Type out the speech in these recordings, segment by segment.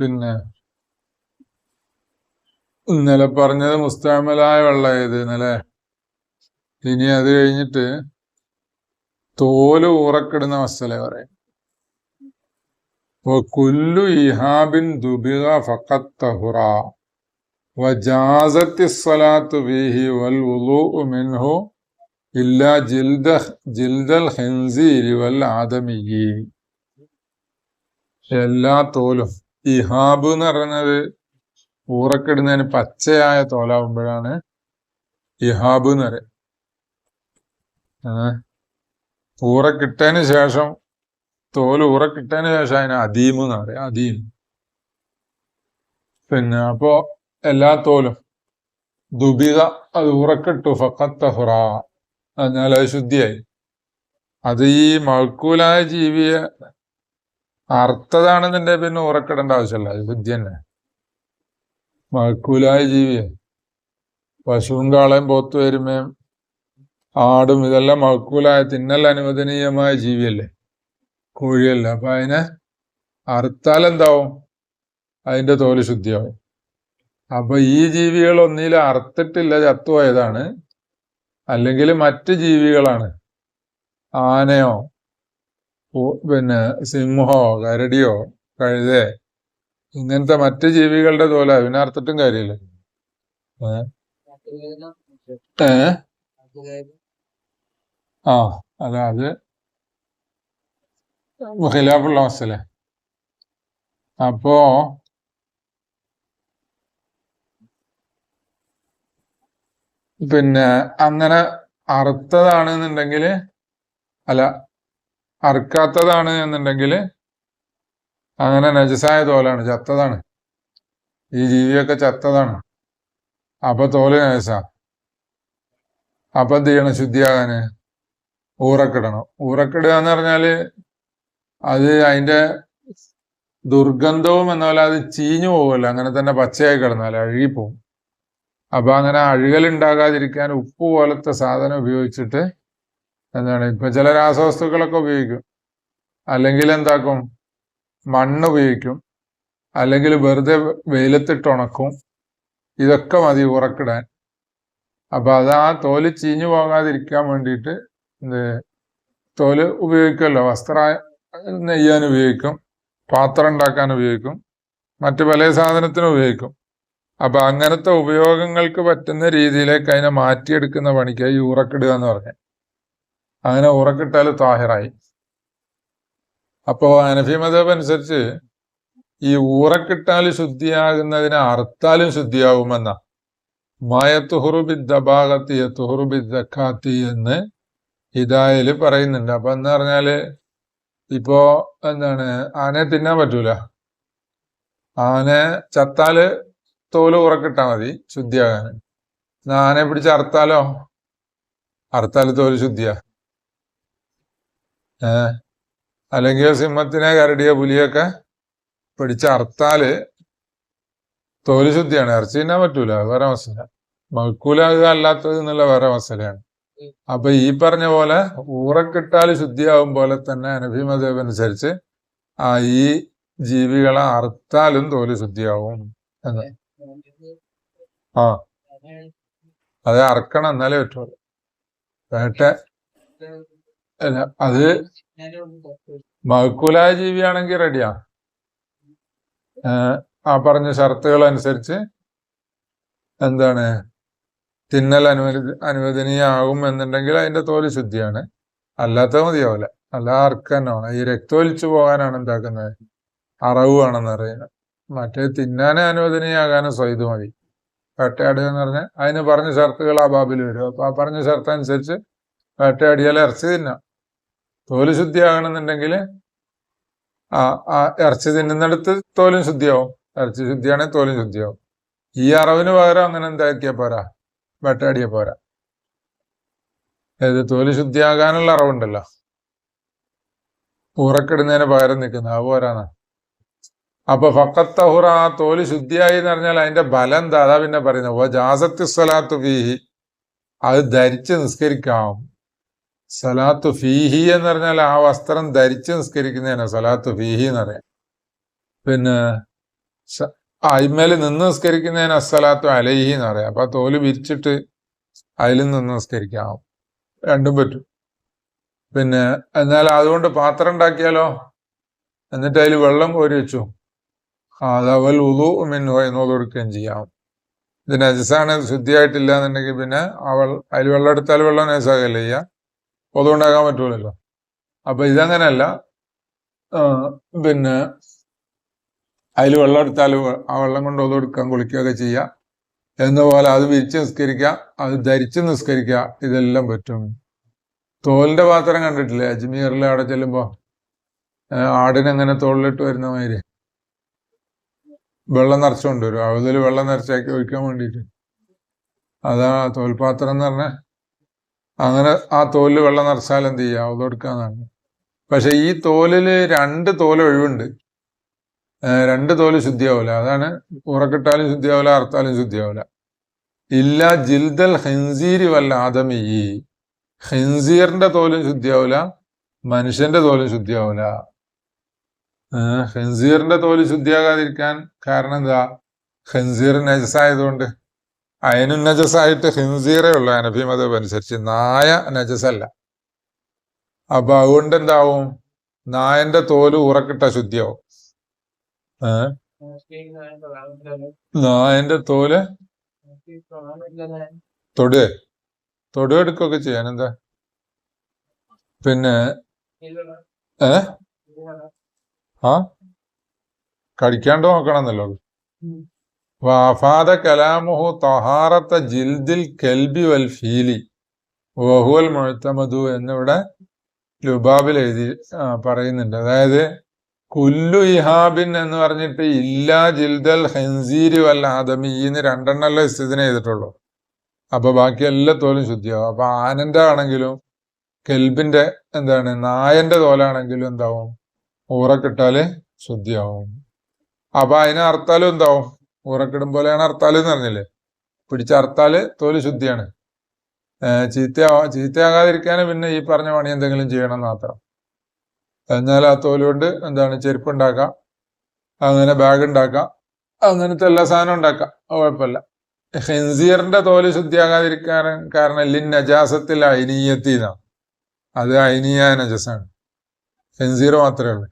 പിന്നെ ഇന്നലെ പറഞ്ഞത് മുസ്താമലായ വെള്ളം ഏത് ഇന്നലെ ഇനി അത് കഴിഞ്ഞിട്ട് തോൽ ഊറക്കിടുന്ന മസല പറയും എല്ലാ തോലും ഇഹാബ് എന്ന് പറയുന്നത് ഊറക്കിടുന്നതിന് പച്ചയായ തോലാവുമ്പോഴാണ് ഇഹാബ് എന്ന് പറയുന്നത് ഊറക്കിട്ടതിന് ശേഷം തോൽ ഊറക്കിട്ടതിന് ശേഷം അതിന് അദീം എന്ന് പറയാം അദീം പിന്നെ അപ്പോ എല്ലാ തോലും. ദുബിത അത് ഊറക്കിട്ടു ഫക്കത്തഹുറ എന്നാൽ അത് ശുദ്ധിയായി. അത് ഈ മഴക്കൂലായ ജീവിയെ അർത്ഥതാണെന്നുണ്ടെ പിന്നെ ഉറക്കിടേണ്ട ആവശ്യമില്ല. അത് ബുദ്ധി തന്നെ. മഴക്കൂലായ ജീവിയെ. പശുവും കാളയും പോത്തു വരുമ്പം ആടും ഇതെല്ലാം മഴക്കൂലായ തിന്നൽ അനുവദനീയമായ ജീവിയല്ലേ? കോഴിയല്ല. അപ്പൊ അതിനെ അറുത്താൽ എന്താവും? അതിന്റെ തോൽ ശുദ്ധിയാവും. അപ്പൊ ഈ ജീവികൾ ഒന്നിലും അർത്തിട്ടില്ല ചത്തുപോയതാണ്. അല്ലെങ്കിൽ മറ്റ് ജീവികളാണ്. ആനയോ പിന്നെ സിംഹോ കരടിയോ കഴുതേ ഇങ്ങനത്തെ മറ്റ് ജീവികളുടെ തോല അതിനർത്ഥിട്ടും കാര്യമില്ല. ഏ? ആ അല്ല അത്. ഖിലാഫുള്ള അപ്പോ പിന്നെ അങ്ങനെ അറുത്തതാണെന്നുണ്ടെങ്കിൽ അല്ല അറുക്കാത്തതാണ് എന്നുണ്ടെങ്കിൽ അങ്ങനെ നജസായ തോലാണ് ചത്തതാണ്. ഈ ജീവിയൊക്കെ ചത്തതാണ്. അപ്പൊ തോൽ നജസ. അപ്പൊ എന്ത് ചെയ്യണം ശുദ്ധിയാകാന്? ഊറക്കിടണം. ഊറക്കിടുക എന്ന് പറഞ്ഞാൽ അത് അതിന്റെ ദുർഗന്ധവും എന്നപോലെ അത് ചീഞ്ഞു പോകുമല്ലോ അങ്ങനെ തന്നെ പച്ചയായി കിടന്നാൽ അഴുകിപ്പോവും. അപ്പൊ അങ്ങനെ അഴുകൽ ഉണ്ടാകാതിരിക്കാൻ ഉപ്പ് പോലത്തെ സാധനം ഉപയോഗിച്ചിട്ട് എന്താണ്? ഇപ്പൊ ചില രാസവസ്തുക്കളൊക്കെ ഉപയോഗിക്കും. അല്ലെങ്കിൽ എന്താക്കും? മണ്ണ് ഉപയോഗിക്കും. അല്ലെങ്കിൽ വെറുതെ വെയിലത്തിട്ട് ഉണക്കും. ഇതൊക്കെ മതി ഉറക്കിടാൻ. അപ്പൊ അത് ആ തോൽ ചീഞ്ഞു പോകാതിരിക്കാൻ വേണ്ടിയിട്ട് എന്ത്? തോൽ ഉപയോഗിക്കുമല്ലോ. വസ്ത്ര നെയ്യാൻ ഉപയോഗിക്കും. പാത്രം ഉണ്ടാക്കാൻ ഉപയോഗിക്കും. മറ്റു പല സാധനത്തിനും ഉപയോഗിക്കും. അപ്പൊ അങ്ങനത്തെ ഉപയോഗങ്ങൾക്ക് പറ്റുന്ന രീതിയിലേക്ക് അതിനെ മാറ്റിയെടുക്കുന്ന പണിക്ക് ഈ ഉറക്കിടുക എന്ന് പറഞ്ഞത് അങ്ങനെ ഉറക്കിട്ടാൽ താഹിറായി. അപ്പോ അനഫി മതബ് അനുസരിച്ച് ഈ ഊറക്കിട്ടാൽ ശുദ്ധിയാകുന്നതിനെ അറുത്താലും ശുദ്ധിയാകുമെന്ന മയത്തുഹുറുബിദ്ദബാഗത്തി തുഹുറുബിദ്ദക്കാത്തി എന്ന് ഹിദായൽ പറയുന്നുണ്ട്. അപ്പൊ എന്ന് പറഞ്ഞാൽ ഇപ്പോ എന്താണ് ആനയെ തിന്നാൻ പറ്റൂല. ആന ചത്താൽ തോൽ ഉറക്കിട്ടാ മതി ശുദ്ധിയാകാൻ ആനയെ പിടിച്ച് അറുത്താലോ? അറുത്താൽ തോൽ ശുദ്ധിയാ. അല്ലെങ്കിൽ സിംഹത്തിനെ കരടിയ പുലിയൊക്കെ പിടിച്ച അറുത്താൽ തോൽ ശുദ്ധിയാണ്. ഇറച്ചി തിന്നാൻ പറ്റൂല. വേറെ മസല മക്കൂലാകുക അല്ലാത്തത് എന്നുള്ള വേറെ മസലയാണ് അപ്പൊ ഈ പറഞ്ഞ പോലെ ഊറക്കിട്ടാൽ ശുദ്ധിയാവും പോലെ തന്നെ അനബി അനുസരിച്ച് ആ ഈ ജീവികളെ അറുത്താലും തോൽ ശുദ്ധിയാവും എന്ന്. ആ. അത് അറക്കണം എന്നാലേ പറ്റുള്ളൂ. വേട്ട. അല്ല അത് മഹക്കൂലായ ജീവിയാണെങ്കിൽ റെഡിയാ ആ. പറഞ്ഞ ഷർത്തുകൾ അനുസരിച്ച് എന്താണ് തിന്നൽ അനുവദ അനുവദനീയാകും എന്നുണ്ടെങ്കിൽ അതിന്റെ തോൽ ശുദ്ധിയാണ്. അല്ലാത്ത മതിയാവില്ല അല്ല അർക്കനാണ് ഈ രക്തമൊലിച്ചു പോകാനാണ് എന്താക്കുന്നത്? അറവ് വേണമെന്ന് പറയുന്നത്. മറ്റേ തിന്നാനേ അനുവദനീയമാകാനും സ്വൈത് മതി. വേട്ടയാടുക എന്ന് പറഞ്ഞാൽ അതിന് പറഞ്ഞ ഷർത്തുകൾ ആ ബാബിൽ വരും. അപ്പൊ ആ പറഞ്ഞ ഷർത്ത് അനുസരിച്ച് വേട്ടയാടിയാൽ ഇറച്ചി തിന്നാം. തോൽ ശുദ്ധിയാകണമെന്നുണ്ടെങ്കിൽ ആ ഇറച്ചി തിന്നുന്നിടത്ത് തോലും ശുദ്ധിയാവും. ഇറച്ചി ശുദ്ധിയാണെങ്കിൽ തോലും ശുദ്ധിയാവും. ഈ അറവിന് പകരം അങ്ങനെ എന്താക്കിയാ പോരാ? വേട്ടയാടിയ പോരാ. അതായത് തോൽ ശുദ്ധിയാകാനുള്ള അറവുണ്ടല്ലോ. ഉറക്കിടുന്നതിന് പകരം നിൽക്കുന്ന അത് പോരാന്നാ. അപ്പൊ ഫക്കത്തഹുറ ആ തോൽ ശുദ്ധിയായി എന്ന് പറഞ്ഞാൽ അതിന്റെ ബലം എന്താ? അതാ പിന്നെ പറയുന്നത്. ജാസത്തി ഫീഹി. അത് ധരിച്ച് നിസ്കരിക്കാം. സലാത്തു ഫീഹി എന്ന് പറഞ്ഞാൽ ആ വസ്ത്രം ധരിച്ച് നിസ്കരിക്കുന്നതിനാ സലാത്തു ഫീഹി എന്ന് പറയാം. പിന്നെ അയിമേൽ നിന്ന് നിസ്കരിക്കുന്നതിന് അസ്സലാത്തു അലൈഹി എന്ന് പറയാം. അപ്പൊ തോൽ വിരിച്ചിട്ട് അതിൽ നിന്ന് നിസ്കരിക്കാം. രണ്ടും പറ്റും. പിന്നെ എന്നാൽ അതുകൊണ്ട് പാത്രം ഉണ്ടാക്കിയാലോ? എന്നിട്ട് അതിൽ വെള്ളം കോരി വെച്ചു. അതവൽ ഉതു മിന്നു എന്നത് കൊടുക്കുകയും ചെയ്യാം. ഇത് നജസാണ് ശുദ്ധിയായിട്ടില്ല എന്നുണ്ടെങ്കിൽ പിന്നെ അവൾ അതിൽ വെള്ളം എടുത്താൽ വെള്ളം നജസാകല്ല ചെയ്യുക പൊതുണ്ടാക്കാൻ പറ്റൂലല്ലോ. അപ്പൊ ഇതങ്ങനെയല്ല. പിന്നെ അതിൽ വെള്ളം എടുത്താൽ ആ വെള്ളം കൊണ്ട് ഒതു എടുക്കാൻ കുളിക്കുകയൊക്കെ ചെയ്യുക എന്ന പോലെ അത് വിരിച്ച് നിസ്കരിക്കുക അത് ധരിച്ച് നിസ്കരിക്കുക ഇതെല്ലാം പറ്റും. തോലിന്റെ പാത്രം കണ്ടിട്ടില്ലേ? അജ്മീറിൽ അവിടെ ചെല്ലുമ്പോ ഏ, ആടിനെങ്ങനെ തോളിലിട്ട് വരുന്ന മാതിരി? വെള്ളം നിറച്ചുകൊണ്ട് വരും. അതിൽ വെള്ളം നിറച്ചാക്കി ഒഴിക്കാൻ വേണ്ടിയിട്ട്. അതാ തോൽപാത്രം എന്ന് പറഞ്ഞ അങ്ങനെ ആ തോലിൽ വെള്ളം നിറച്ചാൽ എന്ത് ചെയ്യുക അത് കൊടുക്കാന്നാണ്. പക്ഷെ ഈ തോലിൽ രണ്ട് തോൽ ഒഴിവുണ്ട്. രണ്ട് തോൽ ശുദ്ധിയാവില്ല അതാണ് ഉറക്കിട്ടാലും ശുദ്ധിയാവില്ല അറുത്താലും ശുദ്ധിയാവില്ല ഇല്ല ജിൽദൽ ഹെൻസീരി വല്ല ആദമി. ഹെൻസീറിന്റെ തോലും ശുദ്ധിയാവില്ല മനുഷ്യന്റെ തോലും ശുദ്ധിയാവില്ല ഹെൻസീറിന്റെ തോൽ ശുദ്ധിയാകാതിരിക്കാൻ കാരണം എന്താ? ഹെൻസീർ നജസായതുകൊണ്ട് അയനു നജസായിട്ട് ഹിൻസീറേ ഉള്ളു. മതം അനുസരിച്ച് നായ നജസല്ല. അപ്പൊ അതുകൊണ്ട് എന്താവും നായന്റെ തോൽ ഉറക്കിട്ട ശുദ്ധിയാവും. നായന്റെ തോൽ തൊടു തൊടുക എടുക്കുകയൊക്കെ ചെയ്യാൻ എന്താ? പിന്നെ ഏ? ആ? കടിക്കാണ്ട് നോക്കണമെന്നല്ലോ വാഫാദ കലാമുഹു തഹാറത്ത ജിൽദിൽ കെൽബി വൽ ഫീലി. വഹുവൽ മുഴത്തമതു എന്നിവിടെ ലുബാബിൽ എഴുതി പറയുന്നുണ്ട്. അതായത് കുല്ലു ഇഹാബിൻ എന്ന് പറഞ്ഞിട്ട് ഇല്ലാ ജിൽദൽ ഹെൻസീരി വൽ ആദമി എന്ന് രണ്ടെണ്ണല്ലേ സ്ഥിതിനെ ചെയ്തിട്ടുള്ളൂ. അപ്പൊ ബാക്കി എല്ലാ തോലും ശുദ്ധിയാവും. അപ്പൊ ആനന്റെ ആണെങ്കിലും കെൽബിന്റെ എന്താണ് നായന്റെ തോലാണെങ്കിലും എന്താവും? ഊറക്കിട്ടാൽ ശുദ്ധിയാവും. അപ്പൊ അതിനെ എന്താവും? ഊറക്കിടും പോലെയാണ് അർത്താൽ എന്ന് പറഞ്ഞില്ലേ? പിടിച്ച അർത്താൽ തോൽ ശുദ്ധിയാണ്. ചീത്തയാ ചീത്തയാകാതിരിക്കാനും പിന്നെ ഈ പറഞ്ഞ പണി എന്തെങ്കിലും ചെയ്യണം മാത്രം. എന്നാൽ ആ തോൽ കൊണ്ട് എന്താണ് ചെരുപ്പ് ഉണ്ടാക്കാം അങ്ങനെ ബാഗ് ഉണ്ടാക്കാം അങ്ങനത്തെ എല്ലാ സാധനവും ഉണ്ടാക്കാം. കുഴപ്പമില്ല. ഹെൻസിയറിന്റെ തോൽ ശുദ്ധിയാകാതിരിക്കാൻ കാരണം ലിൻ നജാസത്തിൽ അയിനീയത്തിന്നാണ് അത് അയിനീയ നജസാണ്. ഹെൻസീർ മാത്രമേ ഉള്ളൂ.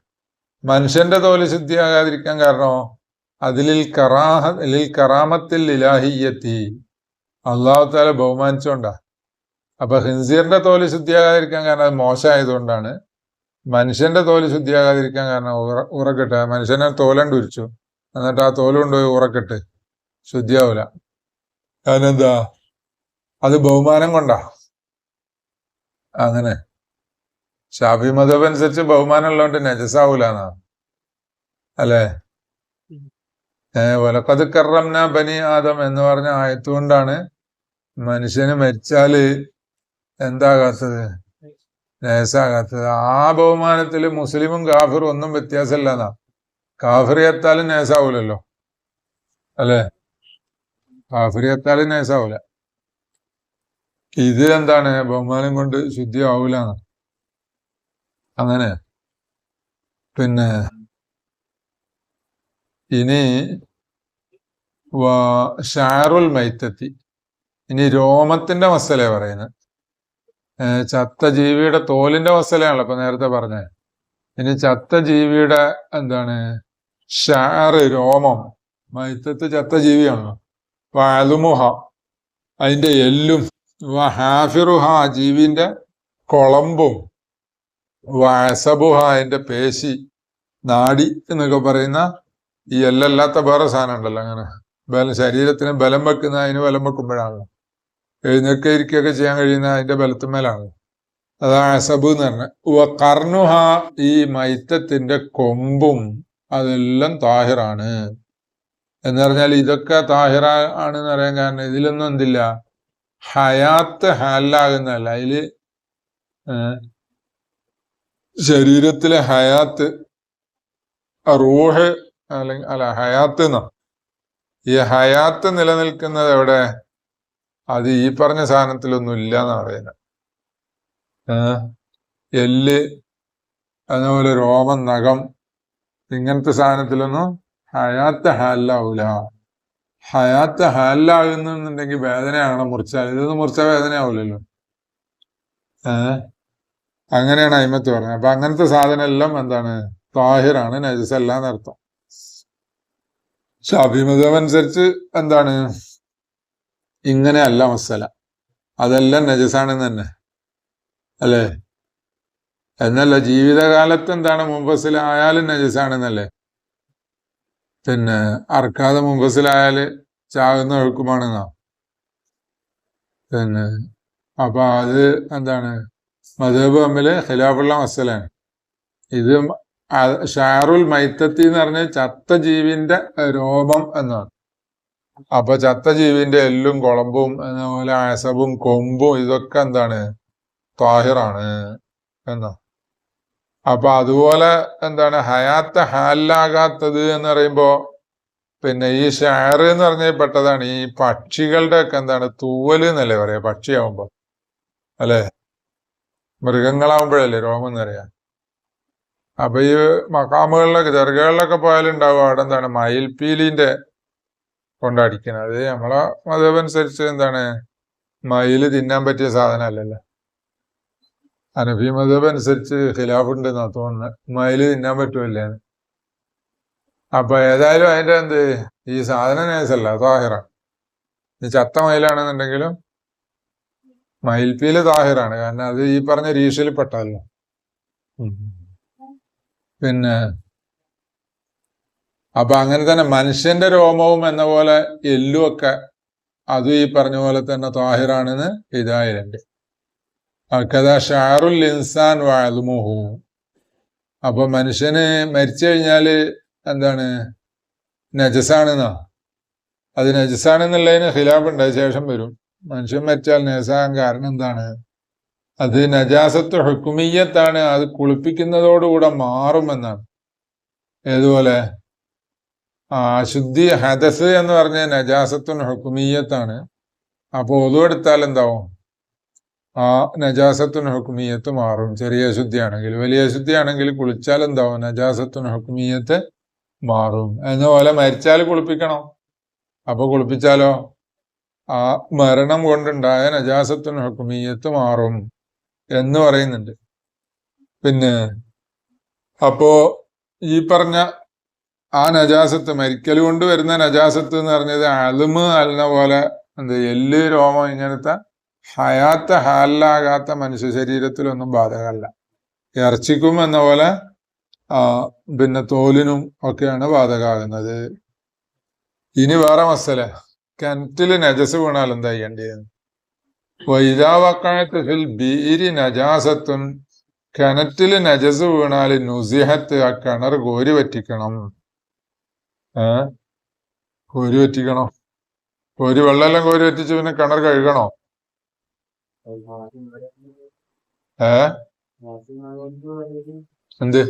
മനുഷ്യന്റെ തോൽ ശുദ്ധിയാകാതിരിക്കാൻ കാരണമോ? അതിലിൽ കറാഹ ലിൽ കറാമത്തിൽ ഇലാഹിയത്തി അള്ളാഹു താല ബഹുമാനിച്ചോണ്ടാ. അപ്പൊ ഹിൻസീറിന്റെ തോൽ ശുദ്ധിയാകാതിരിക്കാൻ കാരണം അത് മോശമായതുകൊണ്ടാണ്. മനുഷ്യന്റെ തോൽ ശുദ്ധിയാകാതിരിക്കാൻ കാരണം ഉറ ഉറക്കട്ടെ മനുഷ്യനെ തോലണ്ട് ഉരിച്ചു. എന്നിട്ട് ആ തോൽ കൊണ്ടുപോയി ഉറക്കട്ട് ശുദ്ധിയാവൂല. അതിനെന്താ? അത് ബഹുമാനം കൊണ്ടാ. അങ്ങനെ. ഷാഫി അനുസരിച്ച് ബഹുമാനം ഉള്ളതുകൊണ്ട് നജസാവൂലെന്നാ അല്ലേ? വലക്കത് കറംന ബനി ആദം എന്ന് പറഞ്ഞ ആയത്തുകൊണ്ടാണ് മനുഷ്യന് മരിച്ചാൽ എന്താകാത്തത്? നേസാകാത്തത് ആ ബഹുമാനത്തിൽ മുസ്ലിമും കാഫിറും ഒന്നും വ്യത്യാസമില്ല എന്നാ കാഫിറിയത്താലും നേസാവൂലല്ലോ അല്ലേ? കാഫിറിയത്താലും നേസാവൂല ഇത് എന്താണ്? ബഹുമാനം കൊണ്ട് ശുദ്ധിയാവൂലെന്നാ. അങ്ങനെ. പിന്നെ ഇനി ഷാറുൽ മൈത്തത്തി. ഇനി രോമത്തിന്റെ മസല പറയുന്നത് ചത്ത ജീവിയുടെ തോലിന്റെ മസലയാണല്ലോ ഇപ്പൊ നേരത്തെ പറഞ്ഞത് ഇനി ചത്ത ജീവിയുടെ എന്താണ്? ഷാറ് രോമം. മൈത്തത്ത് ചത്ത ജീവിയാണല്ലോ വാലുമുഹ അതിന്റെ എല്ലും. ഹാഫിറുഹ ജീവിന്റെ കൊളമ്പും. വസബുഹ അതിന്റെ പേശി. നാടി എന്നൊക്കെ പറയുന്ന ഈ എല്ലല്ലാത്ത വേറെ സാധനം ഉണ്ടല്ലോ അങ്ങനെ. ബലം ശരീരത്തിന് ബലം വെക്കുന്ന അതിന് ബലം വെക്കുമ്പോഴാണല്ലോ എഴുന്നേൽക്കുക ഇരിക്കുകയൊക്കെ ചെയ്യാൻ കഴിയുന്ന അതിന്റെ ബലത്തിന്മേലാണല്ലോ അതാണ് അസബ് എന്ന് പറഞ്ഞ. കർണുഹ ഈ മൈത്തത്തിന്റെ കൊമ്പും അതെല്ലാം താഹിറാണ്. എന്ന് പറഞ്ഞാൽ ഇതൊക്കെ താഹിറ ആണെന്ന് പറയാൻ കാരണം ഇതിലൊന്നും എന്തില്ല. ഹയാത്ത് ഹാലാകുന്നതല്ല. അതിൽ ശരീരത്തിലെ ഹയാത്ത് റൂഹ് അല്ലെങ്കിൽ അല്ല ഹയാത്ത് എന്നോ ഈ ഹയാത്ത് നിലനിൽക്കുന്നത് എവിടെ? അത് ഈ പറഞ്ഞ സാധനത്തിലൊന്നും ഇല്ല എന്ന് പറയുന്നത് എല്ല് അതുപോലെ രോമം നഖം ഇങ്ങനത്തെ സാധനത്തിലൊന്നും ഹയാത്ത് ഹാലാവൂല ഹയാത്ത് ഹാലാകുന്നുണ്ടെങ്കിൽ വേദനയാണ് മുറിച്ചാൽ? ഇതൊന്നും മുറിച്ച വേദനയാവൂലല്ലോ. ഏഹ് അങ്ങനെയാണ് അയിമത്ത് പറഞ്ഞത്. അപ്പൊ അങ്ങനത്തെ സാധനം എല്ലാം എന്താണ്? താഹിറാണ് നജസ് എല്ലാം എന്നർത്ഥം ഷാഫിമതം അനുസരിച്ച് എന്താണ്? ഇങ്ങനെയല്ല മസല. അതെല്ലാം നജസാണെന്ന് തന്നെ. അല്ലേ? എന്നല്ല ജീവിതകാലത്ത് എന്താണ് മുമ്പസിലായാലും നജസാണെന്നല്ലേ? പിന്നെ അറക്കാതെ മുമ്പസിലായാൽ ചാകുന്ന ഒഴുക്കുമാണെന്നാ പിന്നെ അപ്പൊ അത് എന്താണ്? മധുബ് തമ്മിൽ ഖിലാഫുള്ള മസലാണ് ഇത് ഷാറുൽ മൈത്തത്തി എന്ന് പറഞ്ഞ ചത്ത ജീവിന്റെ രോമം എന്നാണ്. അപ്പൊ ചത്ത ജീവിന്റെ എല്ലും കുളമ്പും അതുപോലെ അസബും കൊമ്പും ഇതൊക്കെ എന്താണ്? താഹിറാണ് എന്നാ അപ്പൊ അതുപോലെ എന്താണ്? ഹയാത്ത ഹാലാകാത്തത് എന്ന് പറയുമ്പോ പിന്നെ ഈ ഷാർ എന്ന് പറഞ്ഞ പെട്ടതാണ് ഈ പക്ഷികളുടെ ഒക്കെ എന്താണ്? തൂവൽ എന്നല്ലേ പറയാ? പക്ഷിയാവുമ്പോ. അല്ലെ? മൃഗങ്ങളാവുമ്പോഴല്ലേ രോമം എന്നറിയാ അപ്പൊ ഈ മക്കാമുകളിലൊക്കെ ദർഗകളിലൊക്കെ പോയാലുണ്ടാവും അവിടെ എന്താണ് മയിൽപീലിന്റെ കൊണ്ടടിക്കണം അത് നമ്മളെ മതമനുസരിച്ച് എന്താണ് മയിൽ തിന്നാൻ പറ്റിയ സാധനമല്ലല്ലോ അനഫി അനുസരിച്ച് ഖിലാഫ് ഉണ്ടെന്നാ തോന്നുന്നത് മയിൽ തിന്നാൻ പറ്റുമല്ലേ അപ്പൊ ഏതായാലും അതിന്റെ എന്ത്? ഈ സാധനം നേസല്ല താഹിറ. ഈ ചത്ത മയിലാണെന്നുണ്ടെങ്കിലും മയിൽപീൽ താഹിറാണ്. കാരണം അത് ഈ പറഞ്ഞ രീഷയിൽ പെട്ടല്ലോ പിന്നെ അപ്പൊ അങ്ങനെ തന്നെ മനുഷ്യന്റെ രോമവും എന്ന പോലെ എല്ലും ഒക്കെ അതും ഈ പറഞ്ഞ പോലെ തന്നെ താഹിറാണെന്ന് ഇതായിരണ്ട് കഥാ ഷാറുൽ ഇൻസാൻ വാൽമുഹു അപ്പൊ മനുഷ്യന് മരിച്ചു കഴിഞ്ഞാൽ എന്താണ്? നജസാണെന്നാ? അത് നജസാണെന്നുള്ളതിന് ഖിലാഫ് ഉണ്ട് ശേഷം വരും. മനുഷ്യൻ മരിച്ചാൽ നജസാകാൻ കാരണം എന്താണ്? അത് നജാസത്ത് ഹുക്കുമീയത്താണ് അത് കുളിപ്പിക്കുന്നതോടുകൂടെ മാറുമെന്നാണ്. ഏതുപോലെ? ആ അശുദ്ധി ഹദസ് എന്ന് പറഞ്ഞ നജാസത്തുൻ ഹുക്കുമീയത്താണ് അപ്പോൾ ഒതുവെടുത്താൽ എന്താവും? ആ നജാസത്തുൻ ഹുക്കുമീയത്ത് മാറും. ചെറിയ അശുദ്ധിയാണെങ്കിൽ വലിയ അശുദ്ധിയാണെങ്കിൽ കുളിച്ചാൽ എന്താവും? നജാസത്തുൻ ഹുക്കുമീയത്ത് മാറും. എന്ന പോലെ മരിച്ചാൽ കുളിപ്പിക്കണം. അപ്പോൾ കുളിപ്പിച്ചാലോ? ആ മരണം കൊണ്ടുണ്ടായ നജാസത്തുൻ ഹുക്കുമീയത്ത് മാറും. എന്ന് പറയുന്നുണ്ട്. പിന്നെ അപ്പോ ഈ പറഞ്ഞ ആ നജാസത്ത് മരിക്കൽ കൊണ്ട് വരുന്ന നജാസത്ത് എന്ന് പറഞ്ഞത് അലുമ് അല്ല പോലെ എന്ത് എല്ല് രോമം ഇങ്ങനത്തെ ഹയാത്ത ഹാലാകാത്ത മനുഷ്യ ശരീരത്തിലൊന്നും ബാധകമല്ല. ഇറച്ചിക്കും എന്ന പോലെ പിന്നെ തോലിനും ഒക്കെയാണ് ബാധകമാകുന്നത്. ഇനി വേറെ മസല. കിണറ്റിൽ നജസ് വീണാൽ എന്താ ചെയ്യേണ്ടത്? വൈദാവക്കായത്ത് ഫിൽ ബീരി നജാസത്തുൻ കിണറ്റിൽ നജസ് വീണാൽ നുസിഹത്ത് ആ കിണർ കോരി പറ്റിക്കണം ഏ? കോരി പറ്റിക്കണോ കോരി വെള്ളമെല്ലാം കോരി പറ്റിച്ച് പിന്നെ കിണർ കഴുകണോ? ഏ? എന്ത്?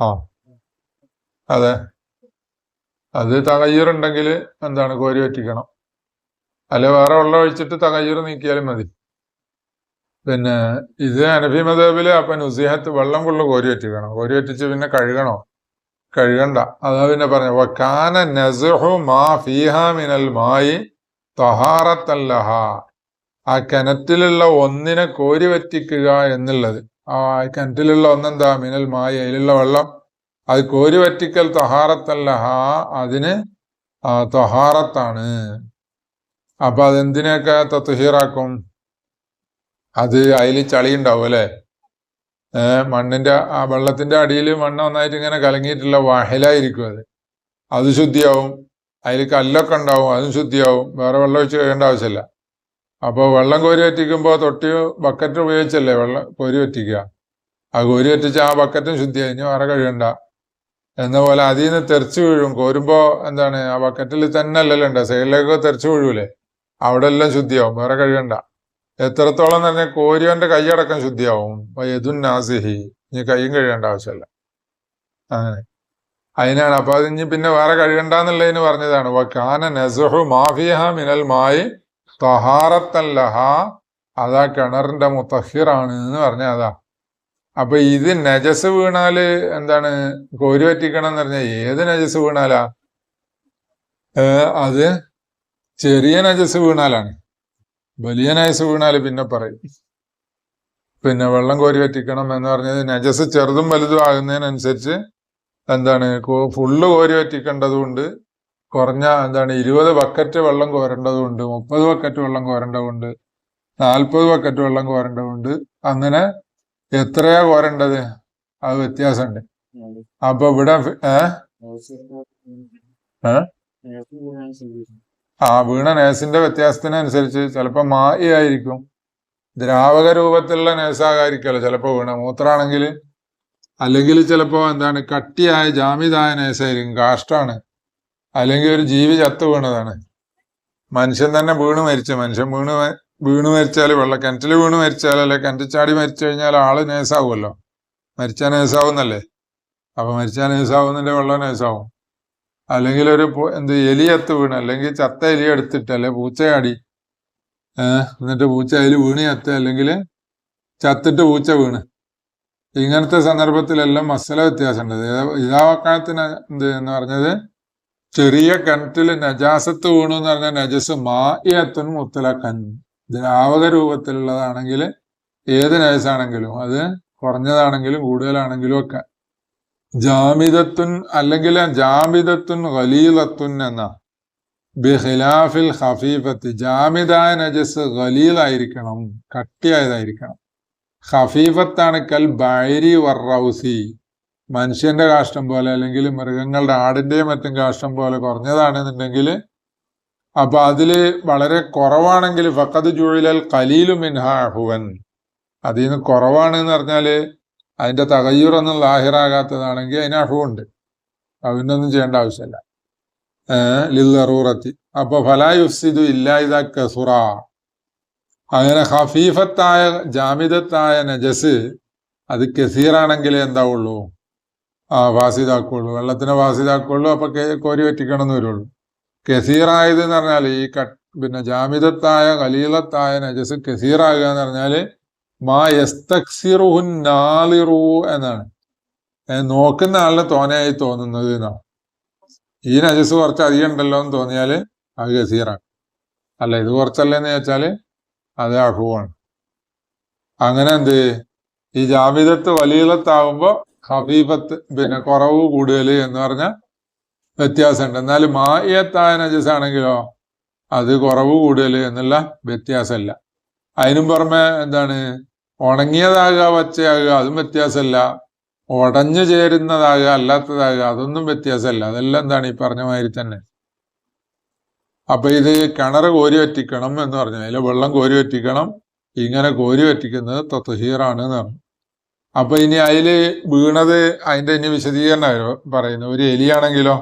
ആ. അതെ. അത് തകയ്യറുണ്ടെങ്കിൽ എന്താണ്? കോരി പറ്റിക്കണം അല്ലെ വേറെ വെള്ളം ഒഴിച്ചിട്ട് തകയ്യൂർ നീക്കിയാലും മതി. പിന്നെ ഇത് അനഫി മതബിൽ അപ്പൊ നുസിഹത്ത് വെള്ളം ഫുള്ള് കോരി വറ്റിക്കണം. കോരി വറ്റിച്ച് പിന്നെ കഴുകണോ? കഴുകണ്ട. അതാ പിന്നെ പറഞ്ഞു വക്കാന നസുഹു മാ ഫീഹ മിനൽ മായി തഹാറത്തല്ലഹ ആ കിണറ്റിലുള്ള ഒന്നിനെ കോരി വറ്റിക്കുക എന്നുള്ളത്. ആ കിണറ്റിലുള്ള ഒന്നെന്താ? മിനൽ മായി അതിലുള്ള വെള്ളം. അത് കോരി വറ്റിക്കൽ തഹാറത്തല്ലഹ അതിന് തഹാറത്താണ്. അപ്പൊ അതെന്തിനെയൊക്കെ തത്തുഹീറാക്കും അത് അതിൽ ചളി ഉണ്ടാവും അല്ലെ മണ്ണിന്റെ ആ വെള്ളത്തിന്റെ അടിയിൽ മണ്ണ് നന്നായിട്ട് ഇങ്ങനെ കലങ്ങിയിട്ടുള്ള വഹലായിരിക്കും അത്. അത് ശുദ്ധിയാവും. അതിൽ കല്ലൊക്കെ ഉണ്ടാവും അതും ശുദ്ധിയാവും. വേറെ വെള്ളം ഒഴിച്ച് കഴിയേണ്ട ആവശ്യമില്ല അപ്പോൾ വെള്ളം കോരി വറ്റിക്കുമ്പോൾ തൊട്ടി ബക്കറ്റ് ഉപയോഗിച്ചല്ലേ വെള്ളം കോരി വറ്റിക്കുക? ആ കോരി വറ്റിച്ച് ആ ബക്കറ്റും ശുദ്ധിയായി. ഇനി വേറെ കഴിയണ്ട എന്ന പോലെ അതിൽ നിന്ന് തെറിച്ച് വീഴും. കോരുമ്പോ എന്താണ്? ആ ബക്കറ്റിൽ തന്നെ അല്ലല്ലോ ഉണ്ട് സൈഡിലേക്ക് തെറിച്ച് വീഴൂലേ? അവിടെ എല്ലാം ശുദ്ധിയാവും വേറെ കഴിയണ്ട. എത്രത്തോളം തന്നെ കോരിയവന്റെ കൈയടക്കം ശുദ്ധിയാവും. യദുൻ നാസിഹി. ഇനി കൈയും കഴിയേണ്ട ആവശ്യമല്ല. അങ്ങനെ. അതിനാണ്. അപ്പൊ അത് ഇനി പിന്നെ വേറെ കഴിയണ്ടെന്നുള്ളതിന് പറഞ്ഞതാണ്. വക്കാന നസുഹു മാഫിഹ മിനൽ മായി തഹാറത്തല്ലഹ അതാ കിണറിന്റെ മുത്തഹിറാണ് എന്ന് പറഞ്ഞ അതാ. അപ്പൊ ഇത് നജസ് വീണാൽ എന്താണ്? കോരി പറ്റിക്കണം എന്ന് പറഞ്ഞാൽ ഏത് നജസ് വീണാലാ? അത് ചെറിയ നജസ് വീണാലാണ്. വലിയ നജസ് വീണാൽ പിന്നെ പറയും. പിന്നെ വെള്ളം കോരി വറ്റിക്കണം എന്ന് പറഞ്ഞത് നജസ് ചെറുതും വലുതും ആകുന്നതിനനുസരിച്ച് എന്താണ് കോ- ഫുള്ള് കോരി പറ്റിക്കേണ്ടതുകൊണ്ട് കുറഞ്ഞ എന്താണ് ഇരുപത് ബക്കറ്റ് വെള്ളം കോരേണ്ടതുണ്ട് മുപ്പത് ബക്കറ്റ് വെള്ളം കോരേണ്ടതുണ്ട് നാൽപ്പത് ബക്കറ്റ് വെള്ളം കോരേണ്ടതുണ്ട്. അങ്ങനെ എത്രയാ കോരേണ്ടത്? അത് വ്യത്യാസമുണ്ട്. അപ്പൊ ഇവിടെ ഏഹ് ഏഹ് ഏ? ആ വീണ നേസിന്റെ വ്യത്യാസത്തിനനുസരിച്ച് ചിലപ്പോൾ മായയായിരിക്കും. ദ്രാവക രൂപത്തിലുള്ള നേസാകായിരിക്കുമല്ലോ ചിലപ്പോൾ വീണ. മൂത്രാണെങ്കിൽ അല്ലെങ്കിൽ ചിലപ്പോ എന്താണ് കട്ടിയായ ജാമിതായ നേസായിരിക്കും കാഷ്ടാണ്. അല്ലെങ്കിൽ ഒരു ജീവി ചത്തു വീണതാണ്. മനുഷ്യൻ തന്നെ വീണ് മരിച്ചു. മനുഷ്യൻ വീണ് വീണ് മരിച്ചാൽ വെള്ള കിണറ്റിൽ വീണ് മരിച്ചാൽ അല്ലെ കിണറ്റിൽ ചാടി മരിച്ചു കഴിഞ്ഞാൽ ആൾ നേസാവുമല്ലോ മരിച്ചാൽ നേസാവുന്നല്ലേ അപ്പൊ മരിച്ചാൽ നേസാവുന്നതിന്റെ വെള്ളം നേസാവും അല്ലെങ്കിൽ ഒരു എന്ത് എലിയത്ത് വീണ് അല്ലെങ്കിൽ ചത്ത എലി എടുത്തിട്ട് അല്ലെ പൂച്ചയാടി. എന്നിട്ട് പൂച്ച അതിൽ വീണ് ചത്ത് അല്ലെങ്കിൽ ചത്തിട്ട് പൂച്ച വീണ്. ഇങ്ങനത്തെ സന്ദർഭത്തിലെല്ലാം മസല വ്യത്യാസമുണ്ട്. ഇതാവക്കാലത്തിന് എന്ത് എന്ന് പറഞ്ഞത്? ചെറിയ കിണറ്റിൽ നജാസത്ത് വീണു എന്ന് പറഞ്ഞ നജസ് മായത്തും മുത്തലക്കൻ ദ്രാവക രൂപത്തിലുള്ളതാണെങ്കിൽ ഏത് നജസാണെങ്കിലും അത് കുറഞ്ഞതാണെങ്കിലും കൂടുതലാണെങ്കിലും ഒക്കെ. ജാമിദത്തുൻ അല്ലെങ്കിൽ ജാമിദത്തുൻ ഖലീലത്തുൻ എന്ന ബിഹിലാഫിൽ ഹഫീഫത്ത് ജാമിദായ നജസ് ഖലീലായിരിക്കണം കട്ടിയായതായിരിക്കണം. ഹഫീഫത്താണ് കൽ ബൈരി വർറൌസി മനുഷ്യന്റെ കാഷ്ടം പോലെ അല്ലെങ്കിൽ മൃഗങ്ങളുടെ ആടിന്റെയും മറ്റും കാഷ്ടം പോലെ കുറഞ്ഞതാണെന്നുണ്ടെങ്കിൽ അപ്പൊ അതിൽ വളരെ കുറവാണെങ്കിൽ ഫക്കത് ജുഴിലൽ കലീലു മിൻഹ അഹുവൻ. അതിൽ നിന്ന് കുറവാണ് എന്ന് പറഞ്ഞാൽ അതിന്റെ തകയ്യൂറൊന്നും ലാഹിറാകാത്തതാണെങ്കിൽ അതിന് അഹുവുണ്ട്. അതിനൊന്നും ചെയ്യേണ്ട ആവശ്യമില്ല. ഏഹ് ലില്ലറൂറത്തി അപ്പൊ ഫലായുസിദു ഇല്ല ഇതാ കസുറ. അങ്ങനെ ഹഫീഫത്തായ ജാമിദത്തായ നജസ് അത് കസീറാണെങ്കിൽ എന്താവുള്ളൂ? ആ വാസിതാക്കുള്ളൂ വെള്ളത്തിനെ വാസിതാക്കുള്ളൂ അപ്പൊ കോരി വറ്റിക്കണമെന്ന് വരുള്ളൂ. കസീറായത് എന്ന് പറഞ്ഞാൽ ഈ പിന്നെ ജാമിദത്തായ കലീലത്തായ നജസ് കസീറാകുക എന്ന് പറഞ്ഞാൽ മാ യസ്തക്സിറുഹുൻ നാളിറു എന്നാണ്. നോക്കുന്ന ആളിന് തോനയായി തോന്നുന്നത് എന്നാണ് ഈ നജസ് കുറച്ച് അധികം ഉണ്ടല്ലോ എന്ന് തോന്നിയാൽ അത് ഗസീറാണ്. അല്ല ഇത് കുറച്ചല്ലേന്ന് ചോദിച്ചാൽ അത് അഹുവാണ്. അങ്ങനെ എന്ത്? ഈ ജാമിതത്ത് വലിയത്താവുമ്പോ ഹഫീഫത്ത് പിന്നെ കുറവ് കൂടുതൽ എന്ന് പറഞ്ഞ വ്യത്യാസമുണ്ട്. എന്നാൽ മായത്തായ നജസ് ആണെങ്കിലോ അത് കുറവ് കൂടുതൽ എന്നുള്ള വ്യത്യാസമല്ല. അതിനും പുറമെ എന്താണ്? ഉണങ്ങിയതാകുക പച്ചയാകുക അതും വ്യത്യാസമല്ല. ഉടഞ്ഞു ചേരുന്നതാകുക അല്ലാത്തതാകുക അതൊന്നും വ്യത്യാസമല്ല. അതെല്ലാം എന്താണ് ഈ പറഞ്ഞ മാതിരി തന്നെ. അപ്പൊ ഇത് കിണർ കോരി വറ്റിക്കണം എന്ന് പറഞ്ഞു. അതിലെ വെള്ളം കോരി വറ്റിക്കണം. ഇങ്ങനെ കോരി വറ്റിക്കുന്നത് തത്ഹീറാണ് എന്ന് പറഞ്ഞു. അപ്പൊ ഇനി അതിൽ വീണത് അതിന്റെ ഇനി വിശദീകരണം പറയുന്നു. ഒരു എലിയാണെങ്കിലോ?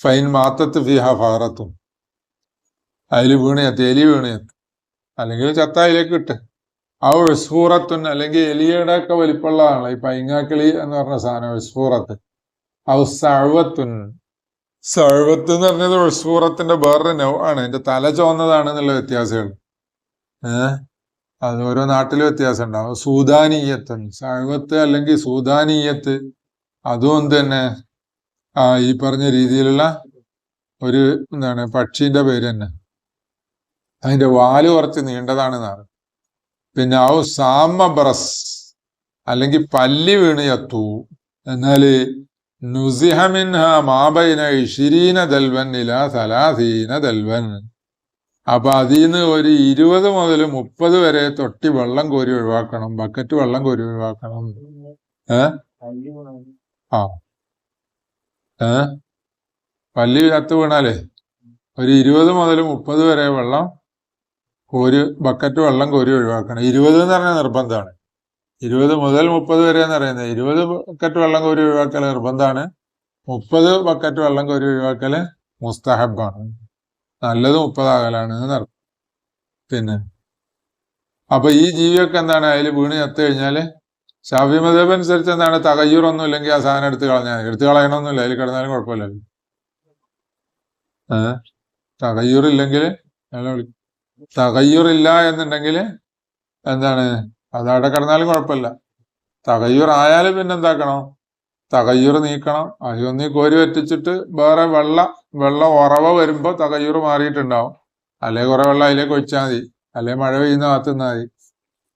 ഫൈൻ മാത്തത്ത് ഫിഹ ഫാറത്തും. അതിൽ വീണ് എത്തി. എലി വീണ് ചത്ത് അല്ലെങ്കിൽ ചത്ത അതിലേക്ക് ഇട്ട്. ആ വിസ്ഫൂറത്തുൻ അല്ലെങ്കിൽ എലിയുടെ ഒക്കെ വലിപ്പുള്ളതാണ് ഈ പൈങ്ങാക്കിളി എന്ന് പറഞ്ഞ സാധനം വിസ്ഫൂറത്ത് ഔ സഴുവത്തുൻ. സഴുവത്ത് എന്ന് പറഞ്ഞത് വിസ്ഫൂറത്തിന്റെ വേറൊരു നൗ ആണ്. എന്റെ തല ചോന്നതാണ് എന്നുള്ള വ്യത്യാസങ്ങൾ. ഏഹ് അത് ഓരോ നാട്ടിൽ വ്യത്യാസം ഉണ്ടാവും. സൂദാനീയത്തുൻ. സഴുവത്ത് അല്ലെങ്കിൽ സൂദാനീയത്ത്. അതും തന്നെ ആ ഈ പറഞ്ഞ രീതിയിലുള്ള ഒരു എന്താണ് പക്ഷീന്റെ പേര് തന്നെ. അതിന്റെ വാൽ കുറച്ച് നീണ്ടതാണെന്നാണ് പിന്നെ ഔ സാമബ്രസ് അല്ലെങ്കിൽ പല്ലി വീണ് ചത്തു. എന്നാൽ നുസിഹമിൻഹ മാബൈന ഇഷിരീന ദൽവൻ ഇല സലാസീന ദൽവൻ. അപ്പൊ അതിൽ നിന്ന് ഒരു ഇരുപത് മുതൽ മുപ്പത് വരെ തൊട്ടി വെള്ളം കോരി ഒഴിവാക്കണം ബക്കറ്റ് വെള്ളം കോരി ഒഴിവാക്കണം. ഏ? ആ. ഏ? പല്ലി ചത്ത് വീണാലേ? ഒരു ഇരുപത് മുതൽ മുപ്പത് വരെ വെള്ളം കോരി ബക്കറ്റ് വെള്ളം കോരി ഒഴിവാക്കണം. ഇരുപത് എന്ന് പറഞ്ഞാൽ നിർബന്ധമാണ്. ഇരുപത് മുതൽ മുപ്പത് വരെ എന്ന് പറയുന്നത്? ഇരുപത് ബക്കറ്റ് വെള്ളം കോരി ഒഴിവാക്കൽ നിർബന്ധമാണ്. മുപ്പത് ബക്കറ്റ് വെള്ളം കോരി ഒഴിവാക്കൽ മുസ്തഹബാണ്. നല്ലത് മുപ്പതാകലാണ് എന്ന് എന്നർത്ഥം പിന്നെ അപ്പൊ ഈ ജീവിയൊക്കെ എന്താണ്? അതിൽ വീണ് ചത്തു കഴിഞ്ഞാൽ ഷാഫി മതബ് അനുസരിച്ച് എന്താണ്? തകയ്യൂറൊന്നും ഇല്ലെങ്കിൽ ആ സാധനം എടുത്ത് കളഞ്ഞാൽ. എടുത്ത് കളയണമെന്നില്ല അതിൽ കിടന്നാലും കുഴപ്പമില്ലല്ലോ. ഏഹ്? തകയ്യൂറില്ലെങ്കിൽ തകയ്യൂറില്ല എന്നുണ്ടെങ്കിൽ എന്താണ്? അത് അവിടെ കിടന്നാലും കുഴപ്പമില്ല. തകയ്യൂർ ആയാലും പിന്നെ എന്താക്കണം തകയ്യൂർ നീക്കണം. അതൊന്നീ കോരി വറ്റിച്ചിട്ട് വേറെ വെള്ള വെള്ള ഉറവ വരുമ്പോൾ തകയ്യൂർ മാറിയിട്ടുണ്ടാവും. അല്ലെ കുറെ വെള്ളം അതിലേക്ക് ഒഴിച്ചാൽ മതി. അല്ലെ മഴ പെയ്യുന്ന കാത്തുനിന്നാൽ മതി.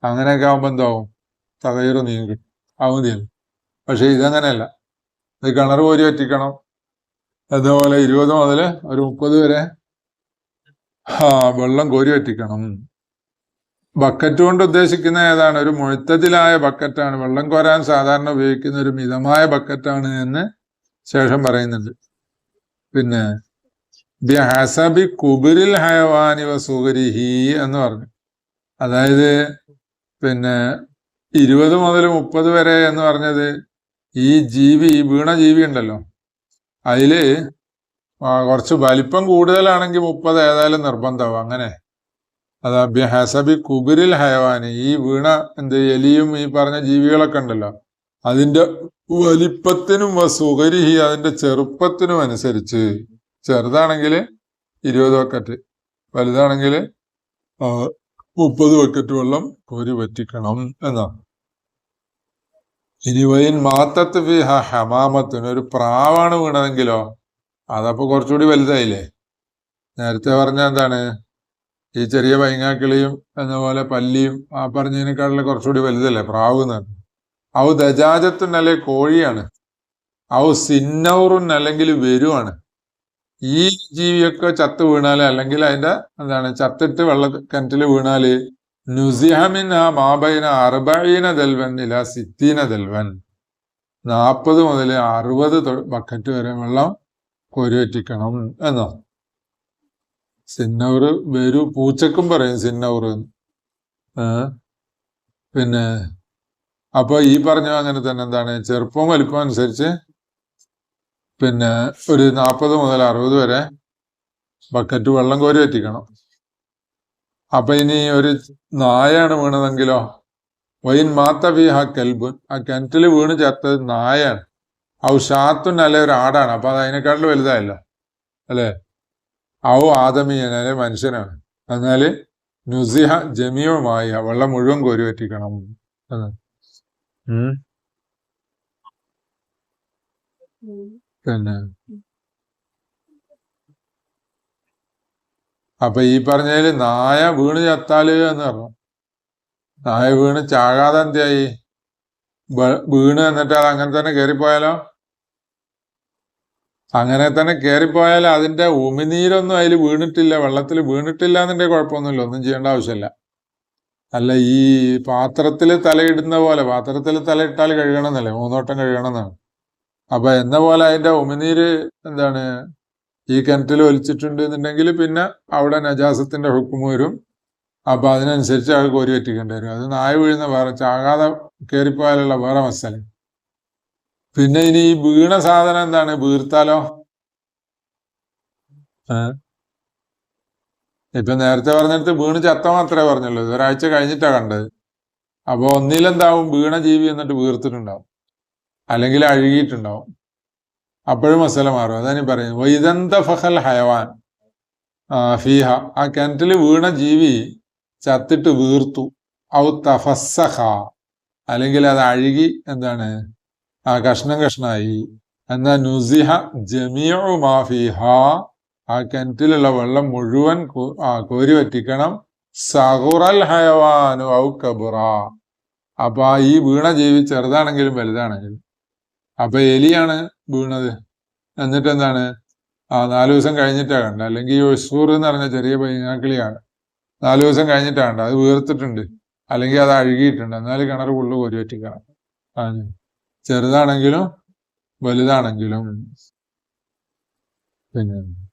അങ്ങനെയൊക്കെ ആകുമ്പോൾ എന്താവും? തകയ്യൂർ നീങ്ങി. ആവുന്നില്ല പക്ഷേ ഇതങ്ങനെയല്ല. ഇത് കിണർ കോരി വറ്റിക്കണം അതുപോലെ ഇരുപത് മുതൽ ഒരു മുപ്പത് വരെ വെള്ളം കോരി വറ്റിക്കണം. ബക്കറ്റ് കൊണ്ട് ഉദ്ദേശിക്കുന്ന ഏതാണ്? ഒരു മുഴുത്തതിലായ ബക്കറ്റാണ്. വെള്ളം കോരാൻ സാധാരണ ഉപയോഗിക്കുന്ന ഒരു മിതമായ ബക്കറ്റാണ് എന്ന് ശേഷം പറയുന്നുണ്ട്. പിന്നെ ബിഹസബി കുബിരിൽ ഹയവാനി സുഗരിഹി എന്ന് പറഞ്ഞു. അതായത് പിന്നെ ഇരുപത് മുതൽ മുപ്പത് വരെ എന്ന് പറഞ്ഞത് ഈ ജീവി ഈ വീണ ജീവി ഉണ്ടല്ലോ. അതിൽ ആ, കുറച്ച് വലിപ്പം കൂടുതലാണെങ്കിൽ മുപ്പത് ഏതായാലും നിർബന്ധമാവും. അങ്ങനെ. അതാ ഹസബി കുബിരിൽ ഹയവാന്. ഈ വീണ എന്ത് എലിയും ഈ പറഞ്ഞ ജീവികളൊക്കെ ഉണ്ടല്ലോ. അതിന്റെ വലിപ്പത്തിനും സുഖരിഹി അതിന്റെ ചെറുപ്പത്തിനും അനുസരിച്ച് ചെറുതാണെങ്കിൽ ഇരുപത് വക്കറ്റ് വലുതാണെങ്കിൽ മുപ്പത് വക്കറ്റ് വെള്ളം കോരി വറ്റിക്കണം എന്നാ ഇനി വൈൻ മാത്തത്ത് ഹമാമത്തിന് ഒരു പ്രാവാണ് വീണതെങ്കിലോ അതപ്പോ കുറച്ചുകൂടി വലുതായില്ലേ? നേരത്തെ പറഞ്ഞ എന്താണ്? ഈ ചെറിയ പൈങ്ങാക്കിളിയും എന്ന പോലെ പല്ലിയും ആ പറഞ്ഞതിനേക്കാളും കുറച്ചുകൂടി വലുതല്ലേ? പ്രാവ് എന്ന് പറഞ്ഞു. ഔ ദജാജത്തുൻ അല്ലെ കോഴിയാണ്. ഔ സിന്നൗറുൻ അല്ലെങ്കിൽ വരുവാണ്. ഈ ജീവിയൊക്കെ ചത്ത് വീണാൽ അല്ലെങ്കിൽ അതിന്റെ എന്താണ് ചത്തിട്ട് വെള്ള കിണറ്റിൽ വീണാൽ നുസിഹമിൻ ആ മാബൈന അറുബീന ദൽവൻ ഇല സിത്തീന ദൽവൻ. നാൽപ്പത് മുതൽ അറുപത് ബക്കറ്റ് വരെ വെള്ളം കോരിവറ്റിക്കണം എന്നാണ് സിന്നൗറ് വരൂ പൂച്ചക്കും പറയും സിന്നൗറ്. പിന്നെ അപ്പൊ ഈ പറഞ്ഞ അങ്ങനെ തന്നെ എന്താണ്? ചെറുപ്പം വലിപ്പം അനുസരിച്ച് പിന്നെ ഒരു നാൽപ്പത് മുതൽ അറുപത് വരെ ബക്കറ്റ് വെള്ളം കോരി വറ്റിക്കണം. അപ്പൊ ഇനി ഒരു നായാണ് വീണതെങ്കിലോ? വൈൻ മാത്തവി ആ കെൽബുൻ. ആ കിണറ്റിൽ വീണ് ചേർത്തത് നായാണ്. ഔ ഷാത്തുൻ അല്ലെ ഒരു ആടാണ്. അപ്പൊ അത് അതിനെക്കാട്ടിലും വലുതായല്ലോ. അല്ലേ? ഔ ആദമിയൻ അല്ലെ മനുഷ്യനാണ്. എന്നാൽ നുസിഹ ജമിയുമായി വെള്ളം മുഴുവൻ കോരി പറ്റിക്കണം. എന്ന്. പിന്നെ അപ്പൊ ഈ പറഞ്ഞതിൽ നായ വീണ് ചത്താൽ എന്ന് പറഞ്ഞു. നായ വീണ് ചാകാതെ എന്തായി വീണ് എന്നിട്ട് അത് അങ്ങനെ തന്നെ കയറിപ്പോയാലോ അങ്ങനെ തന്നെ കയറിപ്പോയാൽ അതിന്റെ ഉമിനീരൊന്നും അതിൽ വീണിട്ടില്ല വെള്ളത്തിൽ വീണിട്ടില്ല എന്നതിന്റെ കുഴപ്പമൊന്നുമില്ല ഒന്നും ചെയ്യേണ്ട ആവശ്യമില്ല. അല്ല ഈ പാത്രത്തിൽ തലയിടുന്ന പോലെ പാത്രത്തിൽ തലയിട്ടാൽ കഴുകണമെന്നല്ലേ മൂന്നോട്ടം കഴുകണമെന്നാണ്. അപ്പൊ എന്ന പോലെ അതിന്റെ ഉമിനീര് എന്താണ് ഈ കിണറ്റിൽ ഒലിച്ചിട്ടുണ്ട് എന്നുണ്ടെങ്കിൽ പിന്നെ അവിടെ നജാസത്തിന്റെ ഹുക്കും വരും. അപ്പൊ അതിനനുസരിച്ച് അത് കോരി വെറ്റിക്കേണ്ടി വരും. അത് നായ വീഴുന്ന വേറെ ചാകാതെ കയറിപ്പോയാലുള്ള വേറെ മസല പിന്നെ ഇനി ഈ വീണ സാധനം എന്താണ്? വീർത്താലോ? ഇപ്പൊ നേരത്തെ പറഞ്ഞിടത്ത് വീണ് ചത്ത മാത്രമേ പറഞ്ഞുള്ളൂ. ഒരാഴ്ച കഴിഞ്ഞിട്ടാ കണ്ടത്. അപ്പൊ ഒന്നിലെന്താവും? വീണ ജീവി എന്നിട്ട് വീർത്തിട്ടുണ്ടാവും. അല്ലെങ്കിൽ അഴുകിയിട്ടുണ്ടാവും. അപ്പോഴും മസല മാറും. അതാണ് പറയുന്നത്. വൈദന്ത ഫഹൽ ഹയവാൻ ഫീഹ. ആ കിണറ്റിൽ വീണ ജീവി ചത്തിട്ട് വീർത്തു. ഔ തഫസ്സഹ അല്ലെങ്കിൽ അത് അഴുകി എന്താണ്? ആ കഷ്ണം കഷ്ണായി. എന്നാ നുസിഹ ജമിയോ മാഫിഹ ആ കിണറ്റിലുള്ള വെള്ളം മുഴുവൻ ആ, കോരി വറ്റിക്കണം. സഹുറൽ ഹയവാനു ഔ കബുറ. അപ്പൊ ആ ഈ വീണ ജീവി ചെറുതാണെങ്കിലും വലുതാണെങ്കിലും. അപ്പൊ എലിയാണ് വീണത്. എന്നിട്ട് എന്താണ് ആ നാലു ദിവസം കഴിഞ്ഞിട്ടാണ് അല്ലെങ്കിൽ ഒസൂർ എന്ന് പറഞ്ഞ ചെറിയ പൈനാക്കിളിയാണ്. നാലു ദിവസം കഴിഞ്ഞിട്ടാണ്. അത് വീർത്തിട്ടുണ്ട്. അല്ലെങ്കിൽ അത് അഴുകിയിട്ടുണ്ട്. എന്നാൽ കിണർ ഫുള്ള് കോരി വറ്റിക്കണം. ആ, ചെറുതാണെങ്കിലും വലുതാണെങ്കിലും പിന്നെ